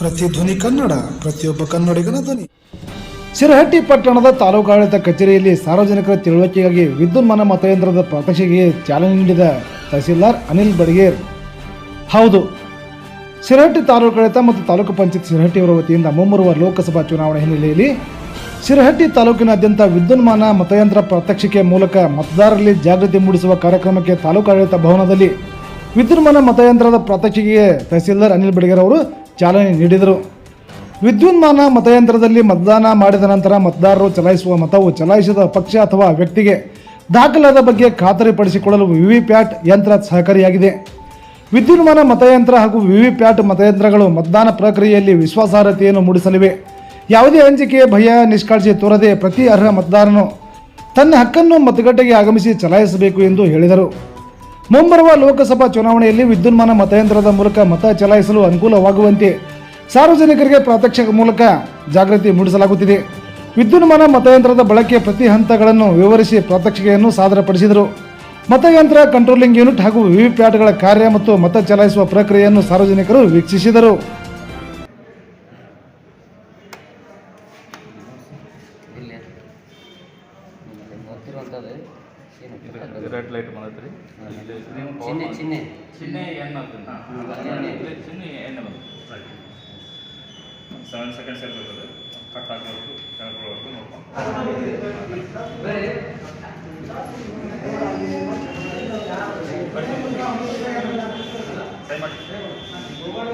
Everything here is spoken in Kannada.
ಪ್ರತಿಧ್ವನಿ ಕನ್ನಡ, ಪ್ರತಿಯೊಬ್ಬ ಕನ್ನಡಿಗನ ಧ್ವನಿ. ಶಿರಹಟ್ಟಿ ಪಟ್ಟಣದ ತಾಲೂಕಾಡಳಿತ ಕಚೇರಿಯಲ್ಲಿ ಸಾರ್ವಜನಿಕರ ತಿಳುವಳಿಕೆಗಾಗಿ ವಿದ್ಯುನ್ಮಾನ ಮತಯಂತ್ರದ ಪ್ರಾತ್ಯಕ್ಷಿಕೆಗೆ ಚಾಲನೆ ನೀಡಿದ ತಹಸೀಲ್ದಾರ್ ಅನಿಲ್ ಬಡಗೇರ್. ಹೌದು ಶಿರಹಟ್ಟಿ ತಾಲೂಕಾಡಳಿತ ಮತ್ತು ತಾಲೂಕು ಪಂಚಾಯತ್ ಶಿರಹಟ್ಟಿಯವರ ವತಿಯಿಂದ ಮುಂಬರುವ ಲೋಕಸಭಾ ಚುನಾವಣೆ ಹಿನ್ನೆಲೆಯಲ್ಲಿ ಶಿರಹಟ್ಟಿ ತಾಲೂಕಿನಾದ್ಯಂತ ವಿದ್ಯುನ್ಮಾನ ಮತಯಂತ್ರ ಪ್ರಾತ್ಯಕ್ಷಿಕೆ ಮೂಲಕ ಮತದಾರರಲ್ಲಿ ಜಾಗೃತಿ ಮೂಡಿಸುವ ಕಾರ್ಯಕ್ರಮಕ್ಕೆ ತಾಲೂಕಾಡಳಿತ ಭವನದಲ್ಲಿ ವಿದ್ಯುನ್ಮಾನ ಮತಯಂತ್ರದ ಪ್ರಾತ್ಯಕ್ಷಿಕೆಗೆ ತಹಸೀಲ್ದಾರ್ ಅನಿಲ್ ಬಡಗೇರ್ ಅವರು ಚಾಲನೆ ನೀಡಿದರು. ವಿದ್ಯುನ್ಮಾನ ಮತಯಂತ್ರದಲ್ಲಿ ಮತದಾನ ಮಾಡಿದ ನಂತರ ಮತದಾರರು ಚಲಾಯಿಸುವ ಮತವು ಚಲಾಯಿಸಿದ ಪಕ್ಷ ಅಥವಾ ವ್ಯಕ್ತಿಗೆ ದಾಖಲಾದ ಬಗ್ಗೆ ಖಾತರಿಪಡಿಸಿಕೊಳ್ಳಲು ವಿವಿಪ್ಯಾಟ್ ಯಂತ್ರ ಸಹಕಾರಿಯಾಗಿದೆ. ವಿದ್ಯುನ್ಮಾನ ಮತಯಂತ್ರ ಹಾಗೂ ವಿವಿಪ್ಯಾಟ್ ಮತಯಂತ್ರಗಳು ಮತದಾನ ಪ್ರಕ್ರಿಯೆಯಲ್ಲಿ ವಿಶ್ವಾಸಾರ್ಹತೆಯನ್ನು ಮೂಡಿಸಲಿವೆ. ಯಾವುದೇ ಹಂಚಿಕೆ, ಭಯ, ನಿಷ್ಕಾಳಜಿ ತೋರದೆ ಪ್ರತಿ ಅರ್ಹ ಮತದಾರನು ತನ್ನ ಹಕ್ಕನ್ನು ಮತಗಟ್ಟೆಗೆ ಆಗಮಿಸಿ ಚಲಾಯಿಸಬೇಕು ಎಂದು ಹೇಳಿದರು. ಮುಂಬರುವ ಲೋಕಸಭಾ ಚುನಾವಣೆಯಲ್ಲಿ ವಿದ್ಯುನ್ಮಾನ ಮತಯಂತ್ರದ ಮೂಲಕ ಮತ ಚಲಾಯಿಸಲು ಅನುಕೂಲವಾಗುವಂತೆ ಸಾರ್ವಜನಿಕರಿಗೆ ಪ್ರಾತ್ಯಕ್ಷಿಕ ಮೂಲಕ ಜಾಗೃತಿ ಮೂಡಿಸಲಾಗುತ್ತಿದೆ. ವಿದ್ಯುನ್ಮಾನ ಮತಯಂತ್ರದ ಬಳಕೆ ಪ್ರತಿ ಹಂತಗಳನ್ನು ವಿವರಿಸಿ ಪ್ರಾತ್ಯಕ್ಷಿಕೆಯನ್ನು ಸಾದರಪಡಿಸಿದರು. ಮತಯಂತ್ರ ಕಂಟ್ರೋಲಿಂಗ್ ಯೂನಿಟ್ ಹಾಗೂ ವಿವಿಪ್ಯಾಟ್ಗಳ ಕಾರ್ಯ ಮತ್ತು ಮತ ಚಲಾಯಿಸುವ ಪ್ರಕ್ರಿಯೆಯನ್ನು ಸಾರ್ವಜನಿಕರು ವೀಕ್ಷಿಸಿದರು. ರೆಡ್ ಲೈಟ್ ಬಂದೈತ್ರಿ. ಇಲ್ಲಿ ನೀವು ಚಿಹ್ನೆ ಚಿಹ್ನೆ ಚಿಹ್ನೆ ಏನು ಚಿಹ್ನೆ. ಏನು ಬಂತು? ಸೆವೆನ್ ಸೆಕೆಂಡ್ಸ್ ಇರ್ತದೆ ಕಟ್ ಆಗಬೇಕು ಕೆಳಗೊಳ್ಳೋವರೆಗೂ ನೋಡ್ಕೊಂಡು. ಮಾಡಿ